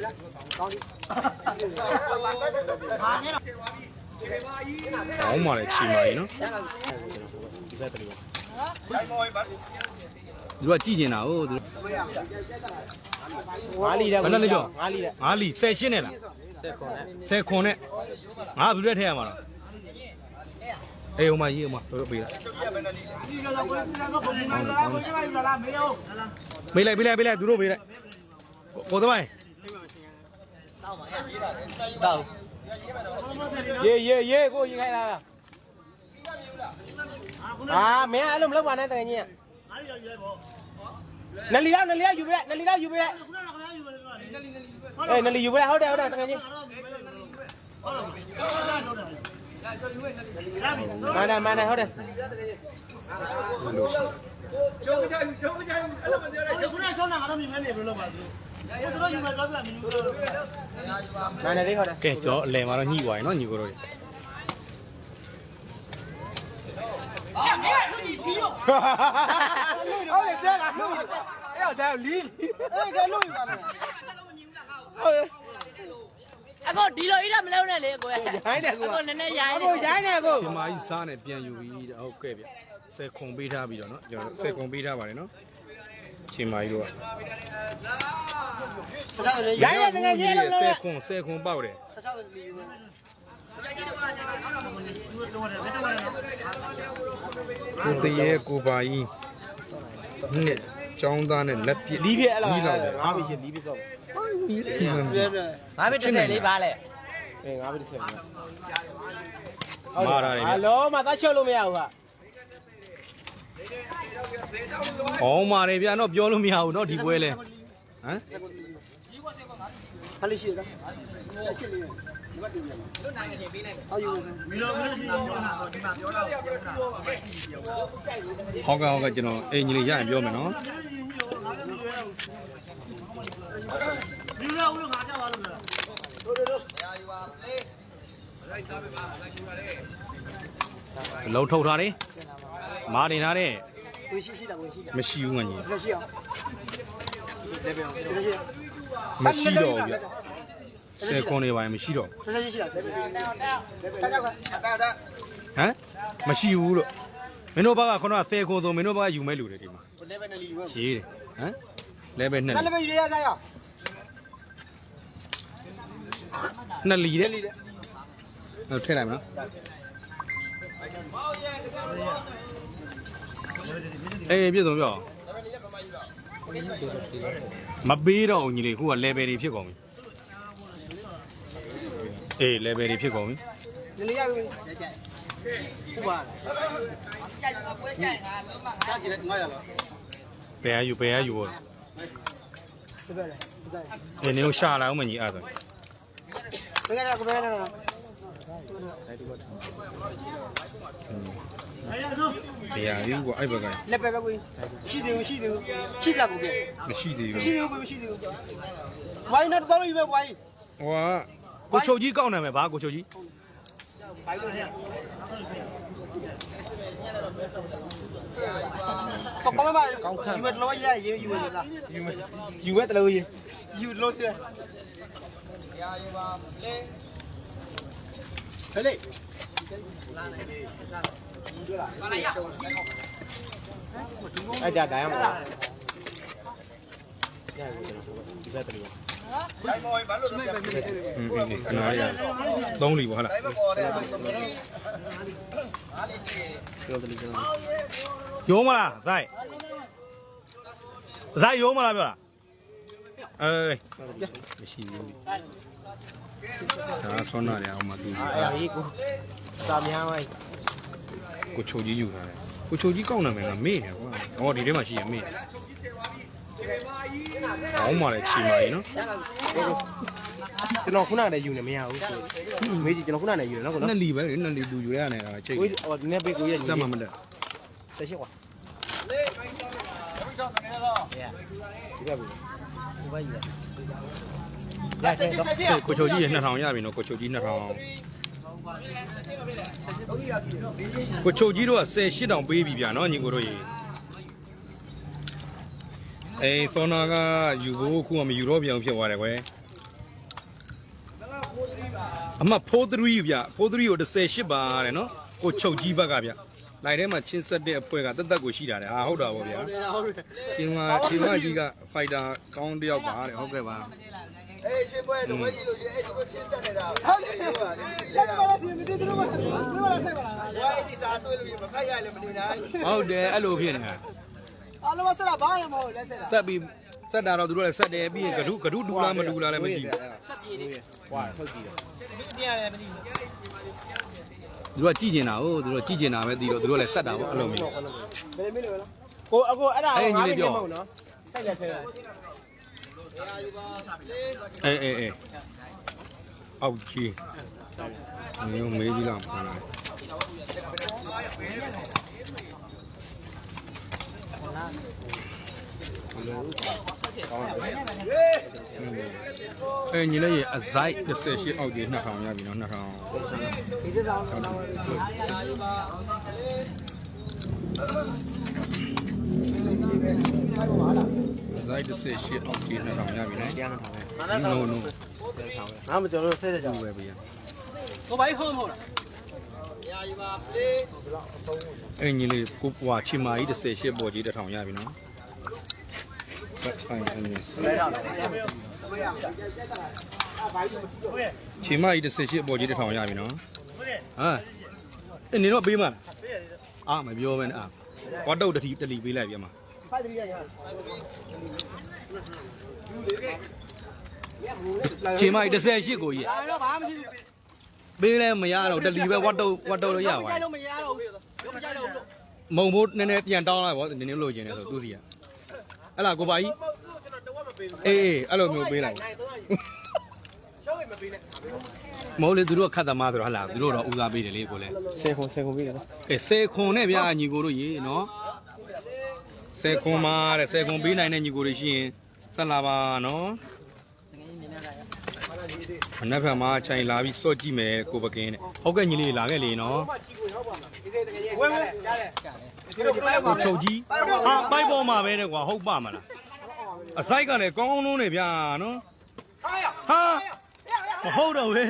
ကောင်းပါလေချီမာကြီးနော်ဒီကကြည့်နေတာဟုတ်သူငါးလီတဲ့ဘယ်နဲ့လဲပြောငါးလီတဲ့ငါလီ18နဲ့လား10ခွန်နဲ့ငါဘယ်လိုထည့်ရမှာလဲအေးဟိုမှာရေးဟိုမှာတို့ပေးလိုက်ပေးလိုက်ပေးလိုက်ပေးလိုက်သူတို့ပေးလိုက်ကိုသမိုင်း တောက်ရေရေရေကိုရင်ခိုင်းလာတာအာမင်းအဲ့လိုမလုပ်ပါနဲ့တကယ်ကြီးနလီရောက်နလီရောက်ယူပြလိုက်နလီရောက်ယူပြလိုက်အေးနလီယူပြလိုက်ဟုတ်တယ်ဟုတ်တယ်တကယ်ကြီးမန်တယ်မန်တယ်ဟုတ်တယ်ခုနဆောင်းတာကတော့မြင်မဲနေဘယ်လိုပါသူတို့တို့ယူမယ်ပြောပြမင်းတို့မ န်တယ်လေးဟုတ်တယ်ကဲကျွန်တော်အလယ်မှာတော့ညှိသွားရင်နော်ညီကိုတို့ဟုတ်တယ်ကြားလားလို့အဲ့ဒါလီအဲ့ဒါလို့ယူပါလားဟုတ်တယ်အကိုဒီလိုကြီးတော့မလုံးနဲ့လေအကိုရဲ့ရိုင်းတယ်ကိုအကိုနည်းနည်းရိုင်းအနေကိုရိုင်းတယ်ကိုပြမကြီးစားနဲ့ပြန်ယူပြီးတဲ့ဟုတ်ကဲ့ဗျ10ခွန်ပေးထားပြီးတော့နော်ကျွန်တော်10ခွန်ပေးထားပါတယ်နော် ချင်းမကြီးတို့ကရိုင်းတယ်တကယ်ကြီးလို့လို့10ခွန်10ခွန်ပေါက်တယ်ကိုတရေကိုပါကြီးနှစ်ចောင်းသားနဲ့လက်ပြလီးပြအဲ့လားလီးတော့တယ်ငါးပြီရှင်လီးပြတော့ငါပဲတစ်ဆယ်လေးပါလေအေးငါးပြီတစ်ဆယ်မာရတယ်အဗျလုံးမသားချုပ်လို့မရဘူးက ဟောမာတယ်ဗျာတော့ပြောလို့မရဘူးเนาะဒီပွဲလဲဟမ် ဟာလေးရှိတာအော်ယူမီလိုမီလိုရှိတော့ဒီမှာပြောတာ ဟောက်ကဟောက်ကကျွန်တော်အင်ကြီးလေးရရင်ပြောမယ်နော် မီလိုဦးလို့ငါကြောက်သွားလို့လား အလုံးထုတ်ထားတယ်မာတင်ထားတယ် ဝင်ရှိရှိတာဝင်ရှိတာမရှိဘူးငါကြီးဆက်ရှိအောင်လက်ပြောဆက်ရှိမရှိတော့ဘူးဗျဆယ်ခွန်နေပါရင်မရှိတော့ဆက်ရှိရှိတာဆက်ရှိတက်တက်တက်တက်တက်ဟမ်မရှိဘူးလို့မင်းတို့ဘက်ကခုနကဆယ်ခွန်ဆိုမင်းတို့ဘက်ကယူမဲ့လူတွေဒီမှာလက်ပဲနဲ့လီဝင်ရေးတယ်ဟမ်လဲပဲနှစ်လက်ပဲယူရစားရအောင်နှစ်လီတဲ့လီတဲ့ဟုတ်ထည့်လိုက်မနော် အေးပြည့်စုံပြောမပေးတော့ဦးညီလေးခုက level တွေဖြစ်ကုန်ပြီအေး level တွေဖြစ်ကုန်ပြီလီရပြီဥပါစားကြည့်တယ်ငါရလားဘယ်အယူဘယ်အယူပေါ့တပည့်လေအေးနင်တို့ရှာလာအောင်မကြီးအဲ့ဒါတကယ်ကဘယ်နဲ့လဲဘ တရားယူကအဲ့ဘက်ကလက်ပဲပဲကိုရှိတယ်ကိုရှိတယ်ကိုရှိတာကိုပြမရှိသေးဘူးမရှိသေးဘူးကိုမရှိသေးဘူးဝိုင်းနဲ့တော်ရည်ပဲဝိုင်းဟွာကိုချုပ်ကြီးကောက်နေမယ်ဗာကိုချုပ်ကြီးဘိုင်လို့ရကောကောမမကောင်းခံယူမဲ့လောရရေယူမဲ့လားယူမဲ့ယူမဲ့တလို့ရေယူလို့စရာရာယူပါလေဟဲ့လေလာနေပြီလာ ရသုံးလီပေါ့ဟုတ်လားရိုးမလားဇိုက်ဇိုက်ရိုးမလားပြောတာအေးမရှိဘူးဒါဆွမ်းနာတယ်အောင်မသူအဲ့ဒါကြီးကိုစာများဝိုင်း ကိုချုပ်ကြီးယူထားတယ်ကိုချုပ်ကြီးကောက်နေမယ်ကမေ့နေကွာဟောဒီထဲမှာရှိရမေ့ကောင်းပါလေချီမာကြီးနော်ကျွန်တော်ခုနကလည်းယူနေမရဘူးမေးကြည့်ကျွန်တော်ခုနကလည်းယူနေနော်ကိုနော်နှစ်လီပဲလေနှစ်လီလူယူရရတယ်ဒါချိတ်ကိုဟိုဒီနေ့ပေးကိုရညီတက်မှမတက်တက်ရှိကွာဒီကဘူးဒီဘက်ယူရရတယ်တော့ကိုချုပ်ကြီးရ2000ရပြီနော်ကိုချုပ်ကြီး2000 ကိုချုပ်ကြီးတို့က10 8000ပေးပြီဗျာနော်ညီကိုတို့ရေအေးစောနာကယူဖို့ခုမှမယူတော့ပြောင်းဖြစ်သွားတယ်ကွယ်အမှတ်43ဗျ43ကို18ပါတဲ့နော်ကိုချုပ်ကြီးဘက်ကဗျလိုက်ထဲမှာချင်းဆက်တဲ့အဖွဲကတက်တက်ကိုရှိတာတဲ့ဟာဟုတ်တာပေါ့ဗျာရှင်မရှင်မကြီးကဖိုက်တာကောင်းတယောက်ပါတဲ့ဟုတ်ကဲ့ပါ အေးရှင်းပွဲတော့ဝဲကြီးလို့ရှိရင်အဲ့ဒီကိုချင်းဆက်နေတာဟုတ်တယ်ဟုတ်ပါလေလက်ပါစီမတည်သူတို့ကဘယ်မှာလဲဆက်ပါလားဝဲဒီစာတွေ့လို့မဖက်ရလည်းမနေနိုင်ဟုတ်တယ်အဲ့လိုဖြစ်နေတာအားလုံးဆက်တာဘာမှမဟုတ်လက်ဆက်တာဆက်ပြီးဆက်တာတော့သူတို့လည်းဆက်တယ်ပြီးရင်ဂဒုဂဒုဒူလားမဒူလားလည်းမသိဘူးဆက်ပြေးတယ်ဟွာထုတ်ကြည့်တယ်ဒီပြရတယ်မသိဘူးသူတို့ကကြည့်ကျင်တာဟုတ်သူတို့ကြည့်ကျင်တာပဲသိတော့သူတို့လည်းဆက်တာပေါ့အဲ့လိုမျိုးဘယ်လိုမျိုးလဲကိုအကိုအဲ့ဒါအဲ့ညီလေးပြောမဟုတ်နော်ဆက်လက်ထဲတာ အေးအေးအေးအောက်ကြီးမျိုးမေးကြည့်လောက်ပါလားအဲညီလေးရဲ့အဇိုက်28အောက်ကြီး2000ရပြီနော်2000ဒီတောင်တော့ ဇိုက်28အောက်ကြီး2000ရပြီနော်တရားမထားပဲ no no ငါမကြော်လို့ဆက်တဲ့ကြောင်ပဲဗျာကိုဘိုင်းခုံးမဟုတ်လားရာယူပါလေအဲ့ညီလေးကိုဟွာချီမာကြီး38ပေါ်ကြီး1000ရပြီနော်ဆက်ဆိုင်အင်းချီမာကြီး38ပေါ်ကြီး1000ရပြီနော်ဟာအဲ့နေတော့ပေးမလား အာမပြောပဲနဲ့အာဝတ်တုတ်တတိတလီပေးလိုက်ပြမှာဖိုက်တရီရရချီမာကြီး38ကိုကြီးဒါတော့ဘာမှမရှိဘူးပေးလဲမရတော့တလီပဲဝတ်တုတ်ဝတ်တုတ်လို့ရပါကြိုဘူးက်လို့မရတော့ဘူးရုပ်မကြိုက်တော့ဘူးလို့မုံဖို့နည်းနည်းပြန်တောင်းလိုက်ဗောနည်းနည်းလိုချင်တယ်ဆိုသူစီကအဲ့လားကိုပါကြီးကျွန်တော်တော့မပေးဘူးအေးအေးအဲ့လိုမျိုးပေးလိုက်နိုင်တော့ယူရှောင်းရင်မပေးနဲ့ မဟုတ်လေသူတို့ကခတ်သမားဆိုတော့ဟာလားသူတို့တော့ဦးစားပေးတယ်လေကိုလည်းဆယ်ခုဆယ်ခုပြီးတယ်နော်ကဲဆယ်ခွန်နဲ့ဗျာညီကိုတို့ရေနော်ဆယ်ခွန်မှာတဲ့ဆယ်ခွန်ပေးနိုင်တဲ့ညီကိုတွေရှိရင်ဆက်လာပါနော်မနေ့ကမှခြိုင်လာပြီးစော့ကြည့်မယ်ကိုပကင်းတဲ့ဟုတ်ကဲ့ညီလေးလာခဲ့လေနော်ဘာချီကိုရောက်ပါမှာဒီသေးတကယ်ဝဲဝဲကြားတယ်ဒီလိုပိုက်ပါကိုချုပ်ကြီးဟာပိုက်ပေါ်မှာပဲတဲ့ကွာဟုတ်ပါမလားအစိုက်ကလည်းကောင်းကောင်းလုံးနေဗျာနော်ဟာရဟာမဟုတ်တော့ပဲ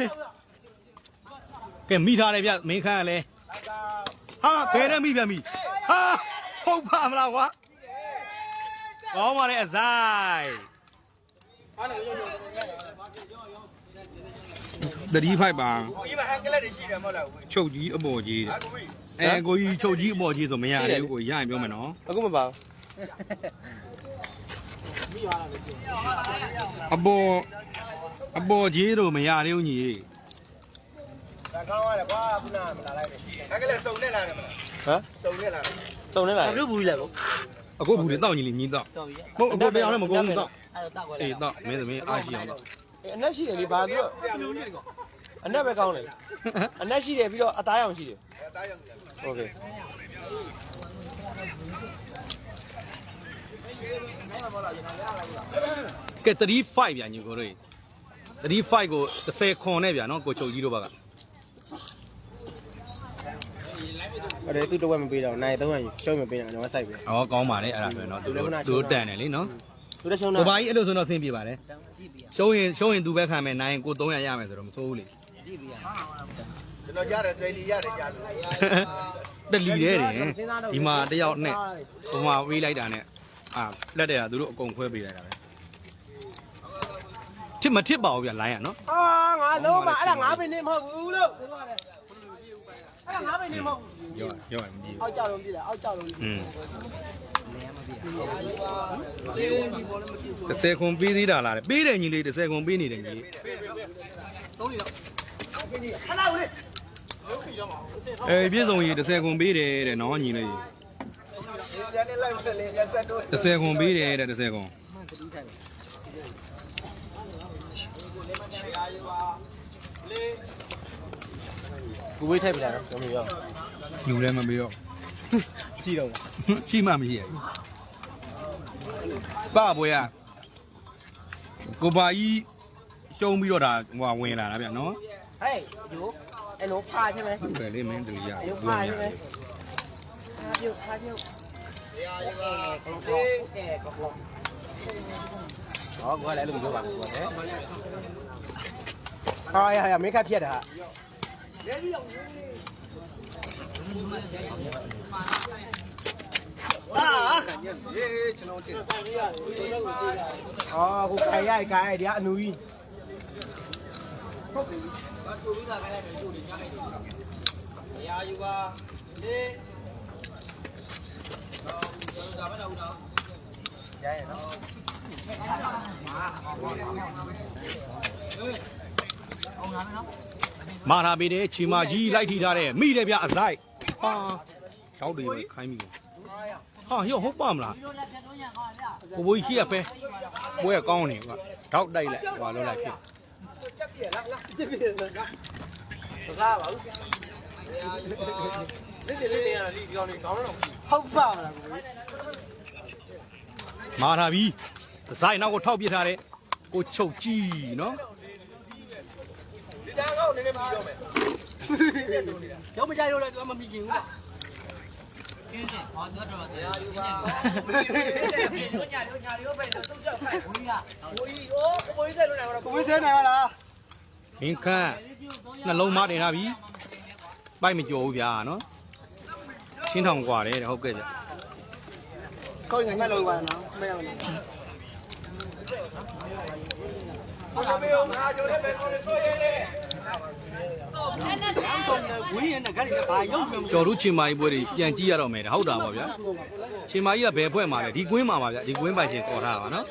ကဲမိထားတယ်ဗျမင်းခန့်ကလည်းဟာဘယ်နဲ့မိပြန်ပြီဟာဟုတ်ပါမလားကွာကောင်းပါလေအစိုက်တတိဖိုက်ပါဒီမှာဟန်ကလက်တွေရှိတယ်မဟုတ်လားဦးချုပ်ကြီးအပေါ်ကြီးတဲ့ကိုကြီးအဲကိုကြီးချုပ်ကြီးအပေါ်ကြီးဆိုမရသေးဘူးကိုရရင်ပြောမယ်နော်အခုမပါအပေါ်အပေါ်ကြီးတော့မရသေးဘူးညီ ဒါကောင်းရတယ်ကွာခုနကမလာလိုက်နဲ့ဟန်ကလက်စုံနဲ့လာတယ်မလား ဟမ် စုံနဲ့လာတယ် စုံနေလား ဘာလို့ဘူးလဲကို အခုဘူးလေတောက်ညီလေးညီတောက် တော်ပြီ ဟုတ်အခုပြောင်းလဲမကုန်ဘူးတောက် အဲ့တော့တောက်ွယ် အေးတောက်မင်းသမီးအားရှိအောင်တောက် အနက်ရှိတယ်လေဘာပြောအနက်ပဲကောင်းတယ်အနက်ရှိတယ်ပြီးတော့အသားရောင်ရှိတယ် အဲတားရောက်နေတယ် โอเค ကဲ35ဗျာညီကိုတို့35ကို30ခွန်နဲ့ဗျာနော်ကိုချုပ်ကြီးတို့ဘက်က အဲ့ဒါသူ့တော့မပေးတော့နိုင်300ယူရှုံးမပေးတော့တော့စိုက်ပဲဩကောင်းပါလေအဲ့ဒါဆိုရင်တော့သူတို့သူတို့တန်တယ်လीနော်သူလည်းရှုံးတာကိုပါကြီးအဲ့လိုဆိုတော့ဆင်းပြေပါတယ်ရှုံးရင်ရှုံးရင်သူပဲခံမယ်နိုင်ရင်ကို300ရမယ်ဆိုတော့မစိုးဘူးလေကျွန်တော်ရတယ်ဆယ်လီရတယ်ကြားလို့တလီတဲ့တယ်ဒီမှာတယောက်နဲ့ဟိုမှာဝေးလိုက်တာနဲ့အာလက်တရသူတို့အကုန်ခွဲပေးလိုက်တာပဲထစ်မထစ်ပါဘူးဗျာလိုင်းရနော်အာငါလုံးမအဲ့ဒါငါပင်နေမဟုတ်ဘူးလို့ အဲ့ဒါငါပင်နေမဟုတ်ဘူးရောရောမကြည့်အောက်ကြတော့ပြည်တယ်အောက်ကြတော့อืม30ခွန်ပေးသေးတာလားပေးတယ်ညီလေး30ခွန်ပေးနေတယ်ညီလေးခလာဦးလေအဲပြည့်စုံကြီး30ခွန်ပေးတယ်တဲ့နော်ညီလေးပြန်နေလိုက်မလဲပြန်ဆက်တော့30ခွန်ပေးတယ်တဲ့30ခွန် ကူဝေးထည့်ပြတာနော်ကျွန်တော်ရော ယူလည်းမပေးတော့ စီတော့ ရှိမှမရှိရဘူးပါဘွေရကိုပါကြီးရှုံးပြီးတော့ဒါဟိုဝင်လာတာဗျနော် ဟဲ့ယူအဲ့လိုဖာใช่ไหม ဟုတ်တယ်လေမင်းတလီရ ယူ ဘူး ဖာ ရ ใช่ไหมဖาပြုတ်ဖာပြုတ်ရာယူပါကလုံးကောအဲကလုံး ဟောကွာလည်းအဲ့လိုပြောပါကွာလေ ဟာရရမင်းခက်ဖြတ်တာ ဟာရေကျွန်တော်တင်အော်ကိုခိုင်ရိုက်ခိုင်ဒီကအနူကြီးရာယူပါလေ မာထားပေးတယ်ချီမာကြီးလိုက်ထိထားတယ်မိတယ်ဗျအစိုက်ဟာချောက်တွေပဲခိုင်းမိတယ်ဟာရောဟုတ်ပါမလားကိုဘိုးကြီးကြီးကပဲပွဲကောင်းနေကွာတောက်တိုက်လိုက်ဟွာလောလိုက်ဖြစ်စကားပါဦးလေးလေးလေးရတာဒီကောင်လေးကောင်းတော့ဟုတ်ပါမလားကိုမာထားပြီးအစိုက်နောက်ကိုထောက်ပြထားတယ်ကိုချုပ်ကြီးနော် ဒီတန်းကောင်းနေနေပြီးတော့မယ်ကျောင်းမကြိုက်တော့လဲသူကမမိချင်ဘူး ကင်းနေဟောတော့တော့ရာယူပါ တို့ညာတို့ညာတို့ပဲတော့စုပ်ချက်ခိုင်း ဘုရား ဘိုးကြီးအိုးဘိုးကြီးဆက်လို့နိုင်တော့ ကိုဝေးဆဲနိုင်ပါလား မင်းခန့်နှလုံးမတင်ထားပြီပိုက်မကြော်ဘူးဗျာနော်ချင်းထောင်กว่าတယ်တဲ့ဟုတ်ကဲ့ဗျ ကောင်းငါညက်လုံးပါနော်မရဘူး ဝင်းရတဲ့ခါလေးဘာရုပ်မျိုး ကျော်တို့ချင်းမာကြီးပွဲတွေပြန်ကြည့်ရတော့မယ်တဲ့ဟုတ်တာပါဗျာချင်းမာကြီးကဘယ်ဖွဲ့မှာလဲဒီကွင်းမှာပါဗျာဒီကွင်းပိုင်ရှင်ခေါ်ထားတာပါနော်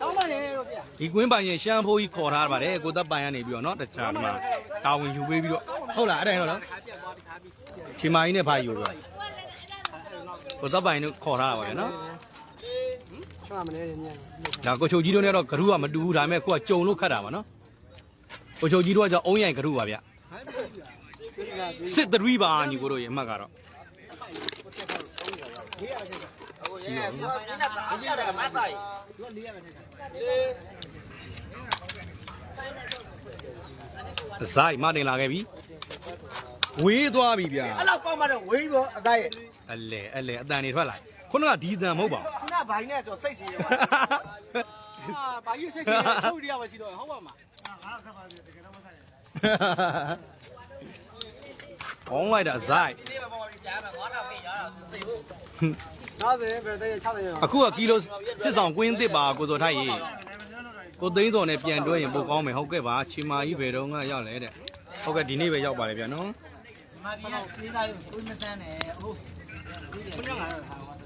တောင်းပါလေလို့ပြဒီကွင်းပိုင်ရှင်ရှမ်းဖိုးကြီးခေါ်ထားပါတယ်ကိုသက်ပိုင်ကနေပြီးတော့နော်တခြားဒီမှာတာဝန်ယူပေးပြီးတော့ဟုတ်လားအဲ့ဒါဟုတ်လားချင်းမာကြီးနဲ့ဘာယူတော့ကိုသက်ပိုင်တို့ခေါ်ထားတာပါဗျာနော်ချွတ်မနေညံ့ဒါကိုချုပ်ကြီးတို့နဲ့တော့ဂရုကမတူဘူးဒါပေမဲ့ကိုကကြုံလို့ခတ်တာပါနော်ကိုချုပ်ကြီးတို့ကကြောင့်အုံးရိုင်ဂရုပါဗျ စစ်သရီပါညီကိုတို့ရဲ့အမှတ်ကတော့ရေကိုဒီကဘာပြတာမတိုင်ဇိုက်မတင်လာခဲ့ပြီဝေးသွားပြီဗျာအဲ့လောက်ပေါက်မှတော့ဝေးပေါ်အတိုင်းအလဲအလဲအတန်နေထွက်လာခုနကဒီအတန်မဟုတ်ပါဘူးခုနဘိုင်းနဲ့တော့စိတ်စီရပါဟာဘာကြီးစိတ်စီရထုတ်ရပါစီတော့ဟုတ်ပါမှာကောင်းလိုက်တာဇိုက်ဒီမှာပေါ်ပြီးကြားမှာငါတော့ပြင်ရ တာသိဖို့နောက်ဆိုရင်ပြတဲ့60ရအခုကကီလိုစစ်ဆောင်ကွင်းသစ်ပါကိုစောထိုက်ရေကိုသိန်းစော်နဲ့ပြန်တွဲရင်ပိုကောင်းမယ်ဟုတ်ကဲ့ပါချီမာကြီးဘယ်တော့မှရောက်လဲတဲ့ဟုတ်ကဲ့ဒီနေ့ပဲရောက်ပါလေဗျာနော်ဒီမှာဒီကသေးသားကိုကိုမဆန်းနဲ့ဟုတ်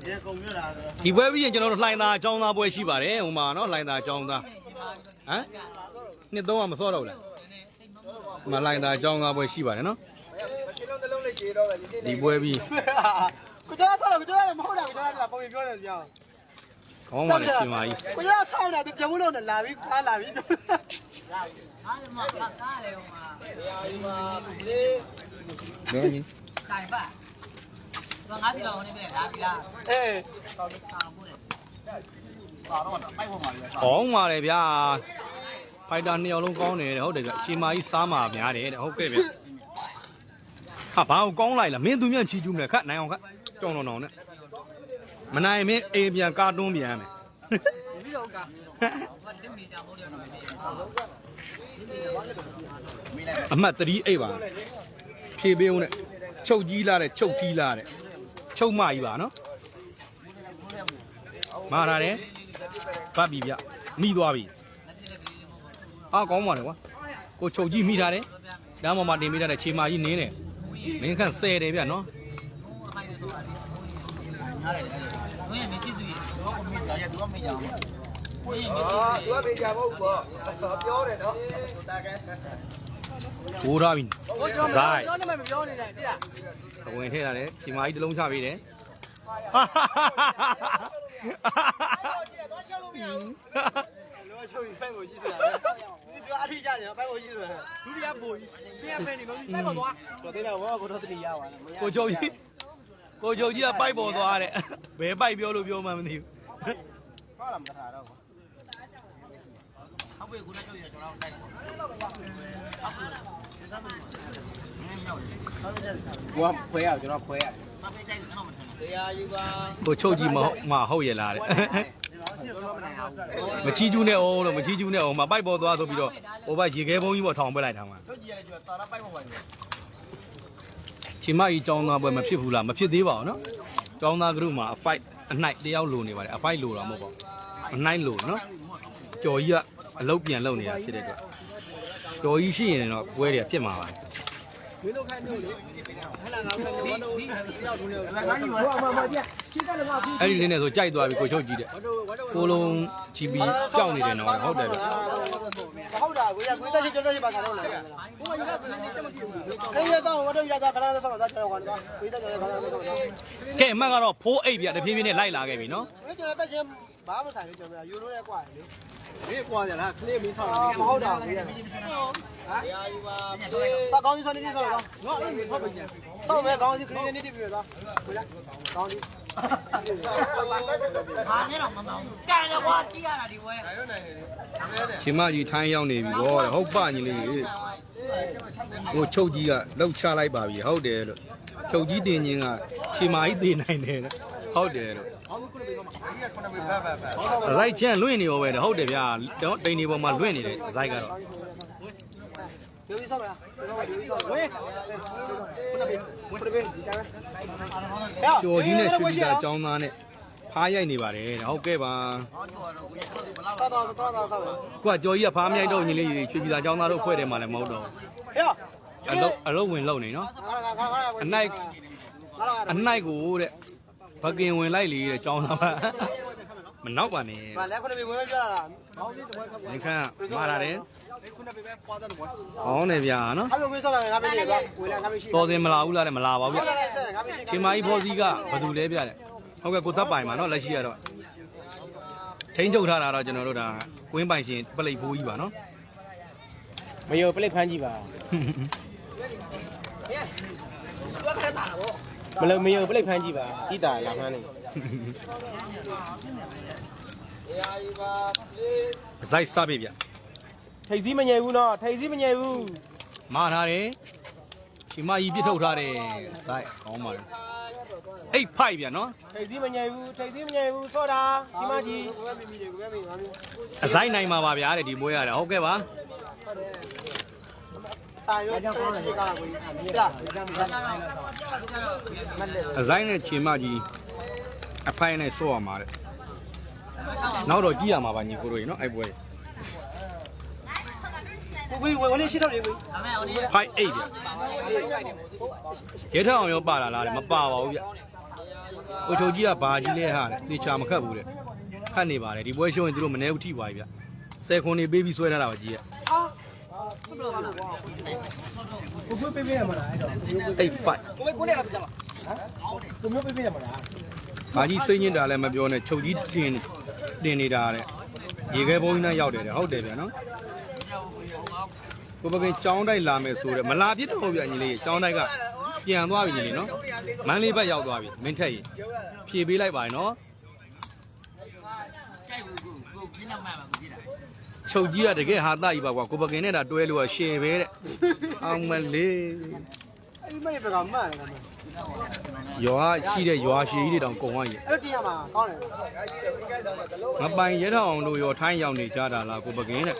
ရေကုန်မြတာတော့ဒီပွဲပြီးရင်ကျွန်တော်တို့လှိုင်သာအကြောင်းသားပွဲရှိပါတယ်ဟိုမှာနော်လှိုင်သာအကြောင်းသားဟမ်နှစ်သုံးကမစောတော့ဘူးလားဒီမှာလှိုင်သာအကြောင်းသားပွဲရှိပါတယ်နော်ရှင်းလုံးတစ်လုံးလေး ကြေတော့ပဲဒီနေ့ဒီပွဲပြီးကိုကြားဆောက်တော့ကိုကြားလည်းမဟုတ်တာကိုကြားလည်းပုံပြပြောတယ်ကြောင်ကောင်းပါလေချီမာကြီးကိုကြားဆောက်တာသူပြန်ဖို့လို့လာပြီးခါလာပြီးအားလုံးကကားလေဟိုမှာရာယူပါလေဘယ်ကြီးတိုင်ပါတော့ငါးပြည်တော်ဟိုနေပဲလာပြီလားအေးဆောင်းဖို့လေကောင်းပါလေဗျာဖိုက်တာနှစ်ယောက်လုံးကောင်းတယ်တဲ့ဟုတ်တယ်ဗျချီမာကြီးစားမှာများတယ်တဲ့ဟုတ်ကဲ့ဗျ ဟာဘာကိုကောင်းလိုက်လားမင်းသူမြတ်ချီကျူးမလဲခတ်နိုင်အောင်ခတ်ကြောင်တော်တော်နဲ့မနိုင်မင်းအိမ်ပြန်ကာတွန်းပြန်မယ်ပြီးတော့ကဘာတင်မိကြမို့လဲတော့မင်းအမှတ်3အိတ်ပါဖြေပေးဦးနဲ့ချုပ်ကြီးလာတဲ့ချုပ်ကြီးလာတဲ့ချုပ်မကြီးပါနော်မာထားတယ်ဗတ်ပြီဗျမိသွားပြီအာကောင်းပါလေကွာကိုချုပ်ကြီးမိထားတယ်လမ်းပေါ်မှာတင်မိထားတဲ့ခြေမာကြီးနင်းတယ် မင်းခန့်ဆယ်တယ်ဗျနော်အားရတယ်ဘယ်နဲ့ကြည့်သူတော့ကိုမိကြရသူကမိကြအောင်ဘယ်နဲ့အာသူကပေးကြမဟုတ်ဘူးပေါ့ပြောတယ်နော်တာကဲဘိုးထားပြီဟိုကျွန်တော်ပြောနေမှမပြောနေတယ်တိလားဝင်ထည့်လာတယ်ခြေမာကြီးတစ်လုံးချပေးတယ်တော့ရှောက်လို့မရဘူးလော ချိုးဖိုင်ကိုကြီးစရာဒီသူအထိကြတယ်ဖိုင်ကိုကြီးစရာဒုတိယဘိုးကြီးပြန်မယ်နေမလို့ဖိုင်ပေါ်သွားတော့တဲ့တော့ဘောကတော့တတိယပါလားကိုချုပ်ကြီးကိုချုပ်ကြီးကပိုက်ပေါ်သွားတယ်ဘယ်ပိုက်ပြောလို့ပြောမှမသိဘူးဟောလာမထားတော့ဟုတ်ပြီခုနကပြောရကျွန်တော်တိုက်တယ်ဘောခွဲရကျွန်တော်ခွဲရမပေးတိုက်လို့ကျွန်တော်မထင်ဘူးရာယူပါကိုချုပ်ကြီးမဟုတ်မဟုတ်ရလားတဲ့ မချီကျူးနဲ့အောင်လို့မချီကျူးနဲ့အောင်မပိုက်ပေါ်သွားဆိုပြီးတော့ဟိုဘက်ရေခဲဘုံကြီးပေါ်ထောင်ပက်လိုက်တာမှာထုတ်ကြည့်ရတယ်ကျော်တာပိုက်ပေါ်ပါလေချီမကြီးចောင်းသားပွဲမဖြစ်ဘူးလားမဖြစ်သေးပါဘူးနော်ចောင်းသားကရုမှာအဖိုက်အနှိုက်တယောက်လိုနေပါတယ်အဖိုက်လိုတာမဟုတ်ပါဘူးအနှိုက်လိုနော်ကြော်ကြီးကအလုတ်ပြန်လုံနေတာဖြစ်တဲ့အတွက်ကြော်ကြီးရှိရင်တော့ပွဲတွေဖြစ်မှာပါမင်းတို့ခိုင်းလို့လေဟလာငါခိုင်းလို့ဘာလို့ရောက်နေလဲငါကြီးပါဘာမှမပြရှင်းတယ်လည်းမပြီး အဲ့ဒီလေးနဲ့ဆိုကြိုက်သွားပြီကိုချုပ်ကြည့်တဲ့ဘာလို့ဘာလို့ကိုလုံးချီပြီးကြောက်နေတယ်နော်ဟုတ်တယ်ဗျဟုတ်တာကိုရကိုတက်ချင်တက်ချင်ပါစားလို့လားဘုမကြီးကဘယ်နဲ့တက်မကြည့်ဘူးခေရတော့ဘာလို့ရတာခဏလေးဆောင်းတာကျွန်တော်ကတော့ကိုတက်ချင်ခဏလေးဆောင်းတာကဲအမှတ်ကတော့ဖိုးအိတ်ပြတဖြည်းဖြည်းနဲ့လိုက်လာခဲ့ပြီနော်မင်းကျွန်တော်တက်ချင်ဘာမှဆိုင်လို့ကျွန်တော်ယူလို့ရကွာလေမင်းကွာကြလားခလေးမင်းထောက်တာမဟုတ်တာလေဟာရာယူပါတာကောင်းကြီးစနေနေဆောင်းတော့ငါအေးဟုတ်ပြီဆောင်းမဲကောင်းကြီးခလေးနေနေပြီတော့ဟိုလားကောင်းကြီး ဟာနဲ့တော့မမောင်းကန်တော့ကွာကြည့်ရတာဒီပွဲချီမကြီးထိုင်းရောက်နေပြီဗောတဲ့ဟုတ်ပါညီလေးဟိုချုပ်ကြီးကလှုပ်ချလိုက်ပါပြီဟုတ်တယ်လို့ချုပ်ကြီးတင်ချင်းကချီမကြီးတည်နိုင်တယ်တဲ့ဟုတ်တယ်လို့လိုက်ချမ်းလွင့်နေရောပဲတဲ့ဟုတ်တယ်ဗျာတော့တိန်နေပေါ်မှာလွင့်နေတဲ့ဇိုက်ကတော့ ပြောပြီးဆောက်ပါလားပြောပြီးဆောက်ပါဝင်ဝင်ပြပေးဒီတိုင်းပဲကျော်ကြီးနဲ့ရွှေကြီးကအကြောင်းသားနဲ့ဖားရိုက်နေပါတယ်ဟုတ်ကဲ့ပါတော်တော်တော်တော်ဆောက်ပါကိုကကျော်ကြီးကဖားမြိုက်တော့ညီလေးရွှေပြည်သားအကြောင်းသားတို့ဖွဲ့တယ်မှလည်းမဟုတ်တော့ဟဲ့အလုံးအလုံးဝင်လုံနေနော်အနိုင်အနိုင်ကိုတဲ့ဘကင်ဝင်လိုက်လေတဲ့ကြောင်းသားပါမနောက်ပါနဲ့။ဗာလဲခုနကဝင်ပြောလာတာ။မောင်းပြီးတပွဲခပ်ပါ။ဒီခန့်မာလာတယ်။ ဟောင်းနေဗျာနော်အဲ့လိုဝင်ဆောက်တာငါပဲနေတော့ဝေလာငါပဲရှိတော်တယ်မလာဘူးလားတဲ့မလာပါဘူးဗျငါပဲဆက်ငါပဲရှိခင်မကြီးဖော်စီကဘယ်သူလဲဗျတဲ့ဟုတ်ကဲ့ကိုသက်ပိုင်ပါနော်လက်ရှိရတော့ထိန်းချုပ်ထားတာတော့ကျွန်တော်တို့ဒါကွင်းပိုင်ရှင်ပလိတ်ဘိုးကြီးပါနော်မယိုပလိတ်ဖမ်းကြည့်ပါမလို့မယိုပလိတ်ဖမ်းကြည့်ပါတိတာလာဖမ်းနေဇိုက်စပြီဗျ ထိတ်စည်းမငြိမ်ဘူးနော်ထိတ်စည်းမငြိမ်ဘူးမာထားတယ်ခင်မကြီးပြစ်ထုတ်ထားတယ်ဇိုက်ကောင်းပါလေအိတ်ဖိုက်ဗျနော်ထိတ်စည်းမငြိမ်ဘူးထိတ်စည်းမငြိမ်ဘူးဆော့တာကြီးမကြီးကိုပဲမိမိကိုပဲမိပါမျိုးအဇိုက်နိုင်မှာပါဗျာတဲ့ဒီမွေးရတယ်ဟုတ်ကဲ့ပါတာရောချေချေကားကိုကြီးလာမလဲအဇိုက်နဲ့ချင်မကြီးအဖိုင်နဲ့ဆော့ရမှာတဲ့နောက်တော့ကြည့်ရမှာပါညီကိုတို့ရေနော်အဲ့ပွဲကို ကိုဝင်ဝင်ရှိတော့လေကိုဒါမဲ့ဟိုဒီဖိုက်အိတ်ဗျရဲထအောင်ရောပါလာလားတဲ့မပါပါဘူးဗျကိုချိုကြီးကဘာကြီးလဲဟာတဲ့တေချာမခတ်ဘူးတဲ့ခတ်နေပါတယ်ဒီပွဲရှုံးရင်သူတို့မနေဘူးထိပါပြီဗျဆယ်ခွန်နေပေးပြီးဆွဲထားတာပါကြီးရဲ့ကိုကိုပေးပေးရမလားအဲ့တော့အိတ်ဖိုက်ကိုကိုနဲ့လာပြကြပါဟမ်ကိုမျိုးပေးပေးရမလားဘာကြီးစိတ်ညစ်တာလည်းမပြောနဲ့ချုပ်ကြီးတင်တင်နေတာတဲ့ရေခဲဘုံကြီးနဲ့ရောက်တယ်တဲ့ဟုတ်တယ်ဗျနော် ကိုပကင်ចောင်းတိုက်လာမယ်ဆိုတဲ့မလာပြစ်တော့ဗျညီလေးចောင်းတိုက်ကပြန်သွားပြီညီလေးနော်မန်းလေးဘက်ရောက်သွားပြီမင်းထက်ရေဖြေပေးလိုက်ပါနော်ကြိုက်ဘူးကိုကိုပြင်းနေမှာပါကိုကြည့်တာချုပ်ကြီးကတကယ်ဟာတကြီးပါကွာကိုပကင်နဲ့တာတွဲလို့ကရှယ်ပဲတဲ့အောင်မလေးအဲ့ဒီမနေ့ကမှန်တယ်ကွာရွာရှိတဲ့ရွာရှည်ကြီးတွေတောင်ကုံသွားရေအဲ့တင်ရမှာကောင်းတယ်မပိုင်ရဲထောင်အောင်တို့ရောထိုင်းရောက်နေကြတာလားကိုပကင်နဲ့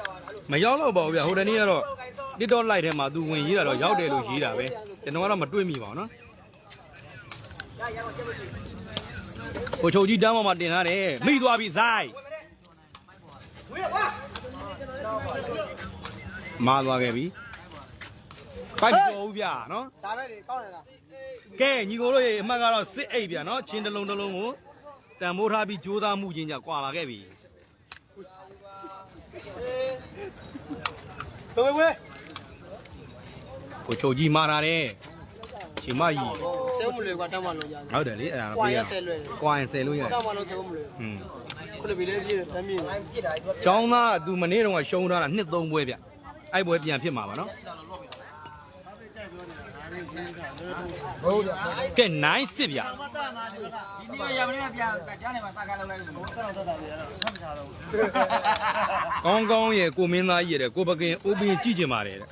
မရောက်တော့ပါဘူးဗျဟိုတနေ့ကတော့တစ်တော့လိုက်ထဲမှာသူဝင်ရေးတာတော့ရောက်တယ်လို့ရေးတာပဲကျွန်တော်ကတော့မတွေ့မိပါဘူးနော်ကိုချုပ်ကြီးတန်းပေါ်မှာတင်ထားတယ်မိသွားပြီဇိုင်းမာသွားခဲ့ပြီပိုက်ပြောဦးဗျနော်ဒါပဲလေကောင်းတယ်လားကဲညီကိုတို့ရေအမှတ်ကတော့စစ်အိတ်ဗျနော်ချင်းတစ်လုံးတစ်လုံးကိုတန်မိုးထားပြီးကြိုးစားမှုချင်းကြကွာလာခဲ့ပြီ ဝေးဝေး ကိုချုပ်ကြီးမာထားတယ်ရှင်မကြီး ဆဲမလွယ်ကွာတမ်းမလို့ရတယ် ဟုတ်တယ်လေအဲ့ဒါ ကွာ တော့ ရ ပြရ ဆဲလွယ် ကွာရင်ဆယ်လို့ရတယ် တမ်းမလို့ဆဲမလွယ် อืม ခုနကလေးပြည့်တမ်းမြေပြစ်တာ ចောင်းသားကသူမနေ့တုန်းကရှုံးထားတာနှစ်သုံးပွဲဗျအဲ့ပွဲပြန်ဖြစ်မှာပါနော် ကဲနိုင်စစ်ဗျဒီနေ့ရမင်းပြန်ကြားနေမှာတာကားလောက်လိုက်လို့တော့တော့တာပြန်တော့ဆက်မချတော့ဘူးကောင်းကောင်းရဲ့ကိုမင်းသားကြီးရဲ့တဲ့ကိုပကင်အိုးပင်ကြည့်ကျင်ပါတယ်တဲ့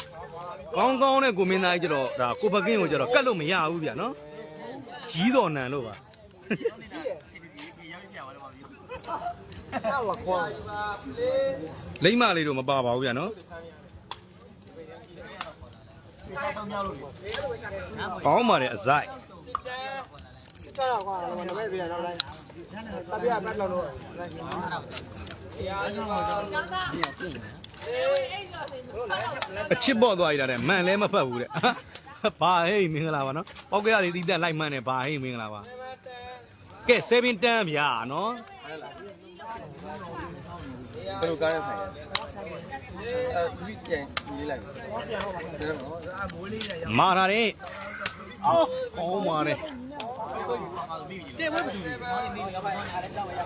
ကောင်းကောင်းနဲ့ကိုမင်းသားကြီးကျတော့ဒါကိုပကင်ကိုကျတော့ကတ်လို့မရဘူးဗျနော်ကြီးတော်နံလို့ပါရောက်ပြပါတော့ပါပြီတော့ခွာလိမ့်မလေးတော့မပါပါဘူးဗျာနော်ဆောင်းမြော က်လို့ကောင်းပါတယ်အစိုက်တော့တော့ကွာတော့လည်းပြရတော့လိုက်စပြဘက်လောက်လို့လိုက်အချစ်ပေါ့သွားရတာတဲ့မှန်လဲမဖတ်ဘူးတဲ့ဘာဟေးမင်္ဂလာပါနော်ပောက်ကရလေးတီးတက်လိုက်မှန်းတယ်ဘာဟေးမင်္ဂလာပါကဲ7တန်းဗျာနော်ဘယ်လိုကားရဆိုင်လဲ အဲဒီပြန်ရေးလိုက်တယ် မာထားတယ်အော်ကောင်းပါတယ် တေဝဲဘူး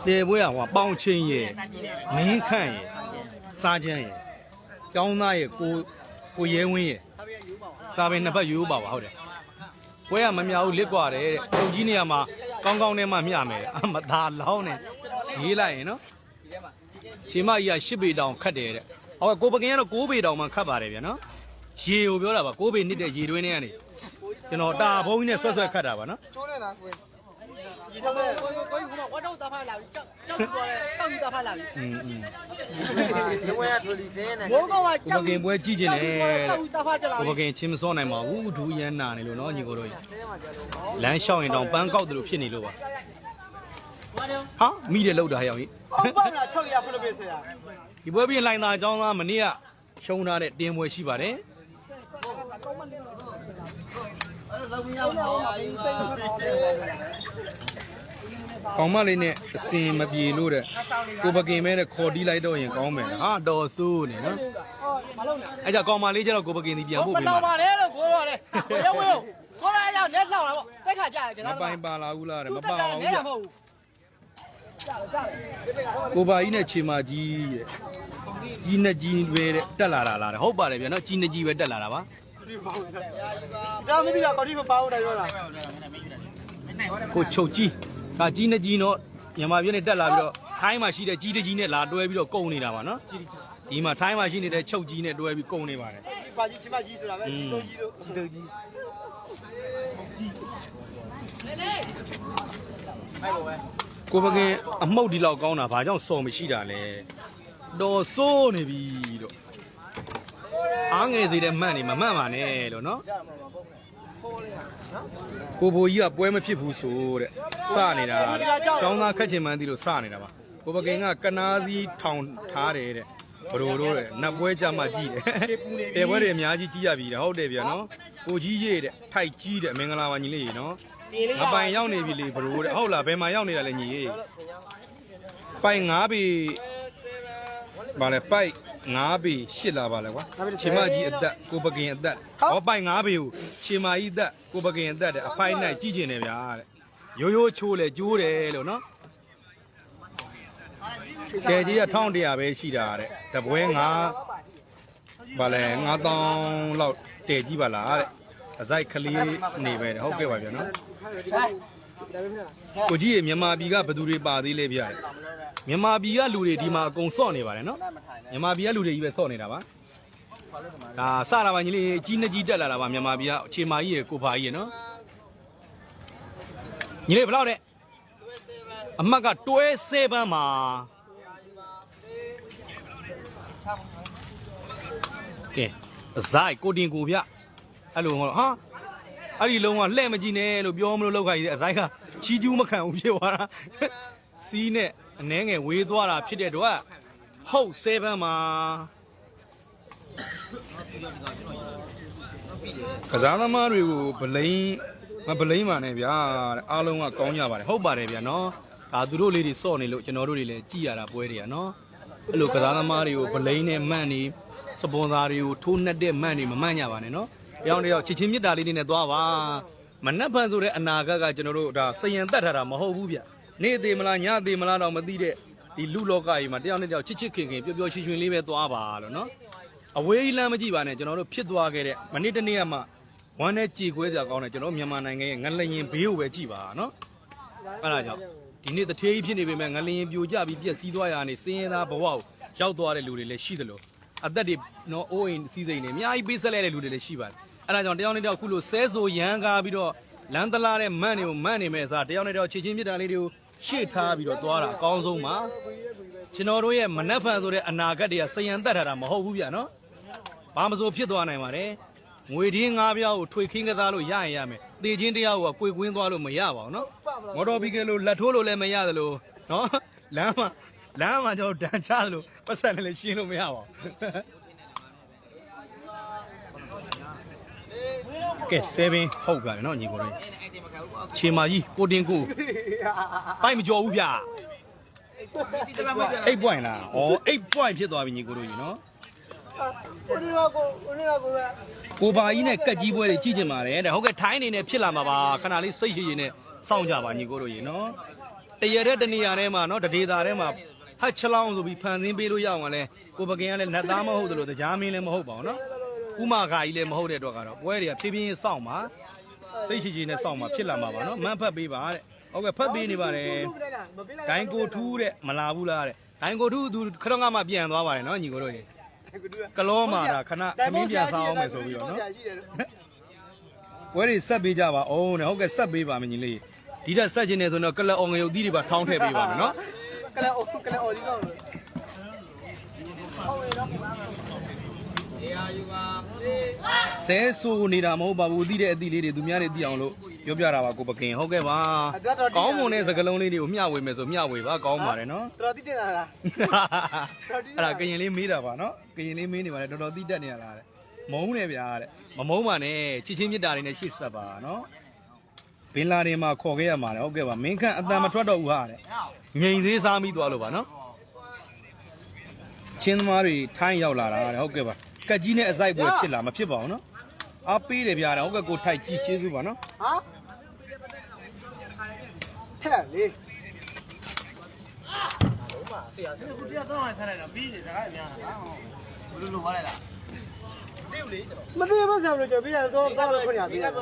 တေပွဲကဟိုပေါင်ချင်းရဲ့မင်းခန့်ရဲ့စားချမ်းရဲ့ကျောင်းသားရဲ့ကိုကိုရဲဝင်းရဲ့စားပင်နှစ်ပတ်ယူပါပါဟုတ်တယ်ပွဲကမမြောက်ဘူးလစ်กว่าတယ်တဲ့တုံကြီးနေရာမှာကောင်းကောင်းနဲ့မှမျှမယ်အမသာလောင်းနဲ့ရေးလိုက်ရင်နော် ဂျေမကြီးက၈ပေတောင်ခတ်တယ်တဲ့။အော်ကိုပကင်ကတော့၉ပေတောင်မှခတ်ပါတယ်ဗျာနော်။ရေကိုပြောတာပါ၉ပေနစ်တဲ့ရေတွင်းထဲကနေကျွန်တော်တာဘုံကြီးနဲ့ဆွတ်ဆွတ်ခတ်တာပါနော်။ကျိုးနေတာကိုယ်你上面我我我有空嘛，我找大牌来，找找你过来，找你大牌来。嗯嗯。因为要处理生意呢。我讲话ကိုပကင်ပွဲကြည့်ခြင်းနဲ့找你大牌来。ကိုပကင်ချင်းမစောနိုင်ပါဘူးဒူးရန်နာနေလို့နော်ညီကိုတို့လမ်းလျှောက်ရင်တောင်ပန်းကောက်တယ်လို့ဖြစ်နေလို့ပါ ဟာမိတယ်လောက်တာဟဲ့အောင်ကြီးအော်ပါလား6ရဖလို့ပြဆရာဒီပွဲပြင်လိုင်းသားအကြောင်းသားမနေ့ကရှုံးထားတဲ့တင်းပွဲရှိပါတယ်ကောင်းမလေးနဲ့အစင်မပြေလို့တဲ့ကိုပကင်မဲတဲ့ခေါ်တီးလိုက်တော့ရင်ကောင်းမယ်ဟာတော်ဆိုးနေနော်အဲ့ကြကောင်မလေးကျတော့ကိုပကင်ဒီပြန်ဖို့မပြီးလောပါင်ပါနဲ့လို့ကိုတော့လေရဲဝဲကိုရရောက်လက်လောင်လာပေါ့တက်ခါကြရကျွန်မတော်ပိုင်ပါလာဘူးလားတဲ့သူမတက်ပါတာအောင်နဲ့ပြမဟုတ်ဘူး ကိုပါကြီးနဲ့ခြေမာကြီးတဲ့ကြီးနဲ့ကြီးပဲတဲ့တက်လာတာလားတဲ့ဟုတ်ပါတယ်ဗျာနော်ကြီးနဲ့ကြီးပဲတက်လာတာပါဒါမသိကဘာလို့မပါဘူးတာပြောတာကိုချုပ်ကြီးဒါကြီးနဲ့ကြီးတော့မြန်မာပြည်နဲ့တက်လာပြီးတော့ထိုင်းမှာရှိတဲ့ကြီးတကြီးနဲ့လာတွဲပြီးတော့ကုန်နေတာပါနော်ဒီမှာထိုင်းမှာရှိနေတဲ့ချုပ်ကြီးနဲ့တွဲပြီးကုန်နေပါတယ်ဘာကြီးချမကြီးဆိုတာပဲကြီးသုံးကြီးလို့ကြီးသုံးကြီးအဲ့လိုပဲ ကိုပကင်အမှုတ်ဒီလောက်ကောင်းတာဘာကြောင့်စော်မရှိတာလဲတော်စိုးနေပြီတော့အားငယ်သေးတဲ့မှန်နေမမှန်ပါနဲ့လို့နော်ကိုဘိုကြီးကပွဲမဖြစ်ဘူးဆိုတဲ့စနေတာကျောင်းသားခက်ချင်မှန်းသိလို့စနေတာပါကိုပကင်ကကနားစီထောင်ထားတယ်တဲ့ဘရိုတို့တဲ့နတ်ပွဲကြမှာကြည့်တယ်တဲပွဲတွေအများကြီးကြည့်ရပြီတဲ့ဟုတ်တယ်ဗျာနော်ကိုကြီးရေးတဲ့ထိုက်ကြီးတဲ့မင်္ဂလာပါညီလေးနော် ငါပိုင်ရောက်နေပြီလေဘရိုတဲ့ဟုတ်လားဘယ်မှာရောက်နေတာလဲညီရေးပိုင်9ပြီဘာလဲပိုက်9ပြီ8လာပါလဲကွာချင်မကြီးအသက်ကိုပကင်အသက်ဟောပိုင်9ပြီကိုချင်မကြီးအသက်ကိုပကင်အသက်တဲ့အဖိုင်းနိုင်ကြည့်ကျင်တယ်ဗျာတဲ့ရိုးရိုးချိုးလေကျိုးတယ်လို့နော်ကဲကြီးက1100ပဲရှိတာတဲ့တပွဲ9ဘာလဲ9000လောက်တည်ကြည့်ပါလားတဲ့အစိုက်ကလေးနေပဲတဲ့ဟုတ်ကဲ့ပါဗျာနော် ကိုကြီးရေမြန်မာပြည်ကဘယ်သူတွေပါသေးလဲဗျာမြန်မာပြည်ကလူတွေဒီမှာအကုန်စော့နေပါတယ်နော်မြန်မာပြည်ကလူတွေကြီးပဲစော့နေတာပါဒါစတာပါညီလေးကြီးနှစ်ကြီးတက်လာတာပါမြန်မာပြည်ကအခြေမာကြီးရေကိုဖာကြီးရေနော်ညီလေးဘယ်လောက်တဲ့အမတ်ကတွဲ7မှာကဲအဇိုက်ကိုတင်ကိုဗျအဲ့လိုဟောဟာ အဲ့ဒီလုံးကလှဲ့မကြည့်နဲ့လို့ပြောမလို့လောက်ခါကြီးတဲ့အဇိုက်ကချီးကျူးမခံဘူးဖြစ်သွားတာစီးနဲ့အနှဲငယ်ဝေးသွားတာဖြစ်တဲ့တော့ဟုတ်7မှာကစားသမားတွေကိုဗလိန်မဗလိန်ပါနဲ့ဗျာတဲ့အားလုံးကကောင်းကြပါတယ်ဟုတ်ပါတယ်ဗျာနော်ဒါသူတို့လေးတွေစော့နေလို့ကျွန်တော်တို့တွေလည်းကြည်ရတာပွဲတွေကနော်အဲ့လိုကစားသမားတွေကိုဗလိန်နဲ့မှန်နေစပွန်ဆာတွေကိုထိုးနှက်တဲ့မှန်နေမမှန်ကြပါနဲ့နော် တယောက်တစ်ယောက်ချစ်ချင်းမြတ်တာလေးတွေနဲ့သွားပါမနှက်ဖန်ဆိုတဲ့အနာဂတ်ကကျွန်တော်တို့ဒါစယံတက်ထားတာမဟုတ်ဘူးဗျနေ့သေးမလားညသေးမလားတော့မသိတဲ့ဒီလူလောကကြီးမှာတယောက်နဲ့တယောက်ချစ်ချစ်ခင်ခင်ပျော်ပျော်ရွှင်ရွှင်လေးပဲသွားပါလို့နော်အဝေးကြီးလမ်းမကြည့်ပါနဲ့ကျွန်တော်တို့ဖြစ်သွားခဲ့တဲ့မနေ့တနေ့ကမှဝမ်းနဲ့ကြေကွဲစရာကောင်းတယ်ကျွန်တော်မြန်မာနိုင်ငံရဲ့ငလျင်ဘေးကိုပဲကြည့်ပါနော်အဲ့ဒါကြောင့်ဒီနေ့တထေးကြီးဖြစ်နေပေမဲ့ငလျင်ပြိုကျပြီးပြက်စီးသွားရနေစင်းရဲသားဘဝကိုရောက်သွားတဲ့လူတွေလည်းရှိသလိုအသက်တွေနော်အိုးအိမ်စီးစိမ်တွေအများကြီးပေးဆက်လဲတဲ့လူတွေလည်းရှိပါတယ် အဲ့ဒါကြောင့်တယောက်နဲ့တယောက်ခုလိုဆဲဆိုရမ်းကားပြီးတော့လမ်းတလားတဲ့မန့်တွေကိုမန့်နေမဲ့အစားတယောက်နဲ့တယောက်ချစ်ချင်းမြတ်တာလေးတွေကိုရှေ့ထားပြီးတော့သွားတာအကောင်းဆုံးပါကျွန်တော်တို့ရဲ့မနှက်ဖန်ဆိုတဲ့အနာဂတ်တွေကစယံတက်ထားတာမဟုတ်ဘူးဗျာနော်ဘာမဆိုဖြစ်သွားနိုင်ပါတယ်ငွေဒင်းငါးပြားကိုထွေခင်းကစားလို့ရရင်ရမယ်တေချင်းတရားကိုကိုကွေကွင်းသွားလို့မရပါဘူးနော်မော်တော်ဘီကယ်လို့လက်ထိုးလို့လည်းမရသလိုနော်လမ်းမှာလမ်းမှာကျွန်တော်တန်ချသလိုပတ်ဆက်လည်းရှင်းလို့မရပါဘူး ကဲ7ဟုတ်ပါပြီနော်ညီကိုလေးချေမာကြီးကိုတင်ကိုပိုက်မကြော်ဘူးဗျာ8 point လားဩ8 point ဖြစ်သွားပြီညီကိုတို့ကြီးနော်ဦးနေတော့ကိုဦးနေတော့ကိုကကိုပါကြီးနဲ့ကက်ကြီးပွဲတွေကြည့်ကြပါတယ်တဲ့ဟုတ်ကဲ့ထိုင်းနေနဲ့ဖြစ်လာမှာပါခဏလေးစိတ်ရှိရှိနဲ့စောင့်ကြပါညီကိုတို့ကြီးနော်တရတဲ့တနေရာထဲမှာနော်တဒေတာထဲမှာဟတ်ချလောင်းဆိုပြီးဖန်ဆင်းပေးလို့ရအောင်လဲကိုပကင်ကလည်းနတ်သားမဟုတ်တယ်လို့တရားမင်းလည်းမဟုတ်ပါဘူးနော် ဥမာခါကြီးလည်းမဟုတ်တဲ့အတွက်ကတော့ပွဲတွေကဖြည်းဖြည်းစောင့်ပါစိတ်ရှိရှိနဲ့စောင့်ပါဖြစ်လာမှာပါနော်မန်းဖတ်ပေးပါတဲ့ဟုတ်ကဲ့ဖတ်ပေးနေပါတယ်မပေးလိုက်မပေးလိုက်ဒိုင်းကိုထူးတဲ့မလာဘူးလားတဲ့ဒိုင်းကိုထူးသူခရငါမှပြန်သွားပါတယ်နော်ညီကိုတို့ကြီးကလောမှာဒါခဏသမင်းပြန်စားအောင်မယ်ဆိုပြီးတော့နော်ရှိတယ်ဝဲတွေဆက်ပေးကြပါအောင်တဲ့ဟုတ်ကဲ့ဆက်ပေးပါမယ်ညီလေးဒီတက်ဆက်ခြင်းနေဆိုတော့ကလအောင်ငရုတ်သီးတွေပါထောင်းထည့်ပေးပါမယ်နော်ကလည်းအိုကလည်းအိုဒီတော့ အေးအာယူပါလေးဆဲဆူနေတာမဟုတ်ပါဘူးသီးတဲ့အသီးလေးတွေသူများတွေသိအောင်လို့ပြောပြတာပါကိုပကင်ဟုတ်ကဲ့ပါကောင်းမွန်တဲ့စကလုံးလေးတွေကိုမျှဝေမယ်ဆိုမျှဝေပါကောင်းပါတယ်နော်တော်တိတင်လာတာအဲ့ဒါကရင်လေးမေးတာပါနော်ကရင်လေးမေးနေပါလေတော်တော်သီးတက်နေရလားတဲ့မုန်းနေဗျာတဲ့မမုန်းပါနဲ့ချစ်ချင်းမြတ်တာတွေနဲ့ရှေ့ဆက်ပါနော်ဘင်လာတွေမှာခေါ်ခဲ့ရမှာလေဟုတ်ကဲ့ပါမင်းခန့်အတန်မထွက်တော့ဘူးဟာတဲ့ငိန်သေးစားမိသွားလို့ပါနော်ချင်းသမားတွေထိုင်းရောက်လာတာတဲ့ဟုတ်ကဲ့ပါ ကက်ကြီးနဲ့အစိုက်ပွဲဖြစ်လာမဖြစ်ပါဘူးနော်အားပေးတယ်ဗျာတဲ့ဟုတ်ကဲ့ကိုထိုက်ကြည့်ကျေးဇူးပါနော်ဟာထက်လေဘလူလိုပါလဲလားမသိမဆံလို့ကြော်ပြရတော့တော့ခွင့်ရသေးတယ်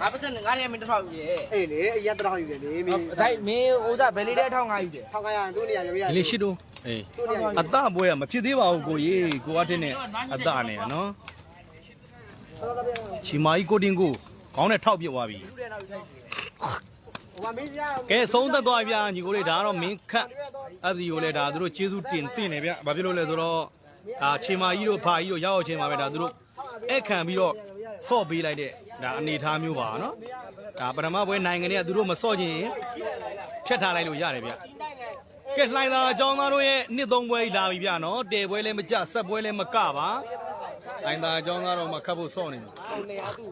ငါပတ်စံငါးရဲမင်းတစ်ထောက်ယူရဲ့အေးလေအရက်တောင်ယူတယ်လေမင်းအဆိုင်မင်းဟိုစားဘယ်လေးတဲ့ထောက်ငါယူတယ်ထောက်ကရတို့နေရပြရဒီလေးရှိတော့ အေးတို့နေရအတပွဲကမဖြစ်သေးပါဘူးကိုကြီးကိုကတင်းနဲ့အတနဲ့နော်ချီမာကြီးကိုတင်ကိုခေါင်းနဲ့ထောက်ပြစ်သွားပြီဟိုမင်းရကဲဆုံးသက်သွားပြီဗျာညီကိုလေးဒါကတော့မင်းခတ်အဒီကိုလည်းဒါသူတို့ကျေးဇူးတင်တင်နေဗျဘာဖြစ်လို့လဲဆိုတော့ဒါချီမာကြီးတို့ဖာကြီးတို့ရောက်ရောက်ချင်းပါပဲဒါသူတို့အဲ့ခံပြီးတော့ဆော့ပေးလိုက်တဲ့ဒါအနေထားမျိုးပါနော်ဒါပထမပွဲနိုင်ငံတွေကသူတို့မဆော့ခြင်းဖြတ်ထားလိုက်လို့ရတယ်ဗျ ကဲလှိုင်သာအကြောင်းသားတို့ရဲ့နှစ်သုံးပွဲကြီးလာပြီဗျနော်တဲပွဲလည်းမကြဆက်ပွဲလည်းမကပါလှိုင်သာအကြောင်းသားတို့မှာခတ်ဖို့ဆော့နေတယ်နေရသူ့